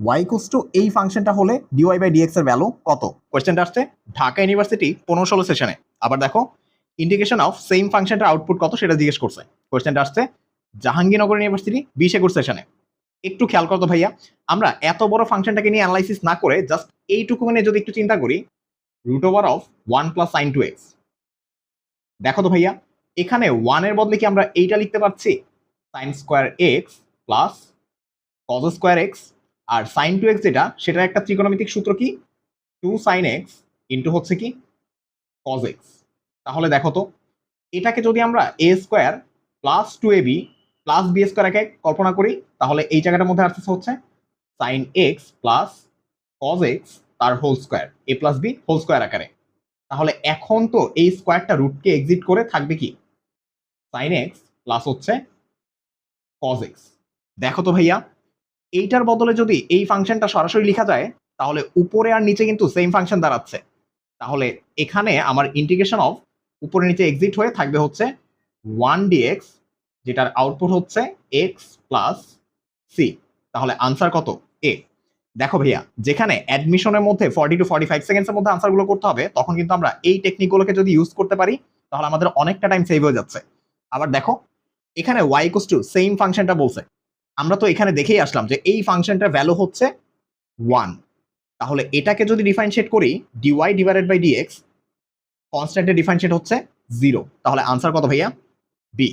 Y equals to এই ফাংশনটা হলে ডিওয়াই বাই ডিএক্স এর ভ্যালু কত? কোয়েশ্চেনটা আসছে ঢাকা ইউনিভার্সিটি পনেরো ষোলো সেশনে আবার দেখো ইন্টিগ্রেশন অফ সেম ফাংশনটার আউটপুট কত সেটা জিজ্ঞেস করছে। কোয়েশ্চেনটা আসছে জাহাঙ্গীরনগর ইউনিভার্সিটি বিশ একুশ সেশনে একটু খেয়াল করতো ভাইয়া, আমরা এত বড় ফাংশনটাকে নিয়ে অ্যানালাইসিস না করে জাস্ট এইটুকু মানে যদি একটু চিন্তা করি root over of one plus sine two X দেখো তো ভাইয়া, এখানে ওয়ানের বদলে কি আমরা এইটা লিখতে পারছি? Sine square X plus cos square X আর সাইন টু এক্স যেটা, সেটার একটা ত্রিকোণমিতিক সূত্র কি? টু সাইন এক্স ইন্টু হচ্ছে কি? কজ এক্স তাহলে দেখো তো, এটাকে যদি আমরা A square plus two A B plus B square স্কোয়ারকে কল্পনা করি, তাহলে এই জায়গাটার মধ্যে আসতেছে হচ্ছে sine X plus cos X তার whole square A plus B whole square আকারে। তাহলে এখন তো এই স্কোয়ারটা রুটকে এক্সিট করে থাকবে কি? সাইন এক্স প্লাস হচ্ছে কজ এক্স দেখো তো ভাইয়া এইটার বদলে যদি এই ফাংশনটা সরাসরি লেখা যায়, তাহলে উপরে আর নিচে কিন্তু সেম ফাংশন দাঁড়াচ্ছে। তাহলে এখানে আমার ইন্টিগ্রেশন অফ উপরে নিচে এক্সিট হয়ে থাকবে হচ্ছে ওয়ান ডিএক্স যেটার আউটপুট হচ্ছে এক্স প্লাস সি তাহলে আনসার কত? এ দেখো ভাইয়া, যেখানে অ্যাডমিশনের মধ্যে ফর্টি টু ফর্টি ফাইভ সেকেন্ডসের মধ্যে আনসারগুলো করতে হবে, তখন কিন্তু আমরা এই টেকনিকগুলোকে যদি ইউজ করতে পারি, তাহলে আমাদের অনেকটা টাইম সেভ হয়ে যাচ্ছে। আবার দেখো, এখানে ওয়াই ইকুয়াস টু সেম ফাংশনটা বলছে। আমরা তো এখানে দেখেই আসলাম যে এই ফাংশনটার ভ্যালু হচ্ছে ওয়ান তাহলে এটাকে যদি ডিফারেন্সিয়েট করি ডিওয়াই ডিভাইডেড বাই ডিএক্স কনস্ট্যান্টের ডিফারেন্সিয়েট হচ্ছে জিরো তাহলে আনসার কত ভাইয়া? বি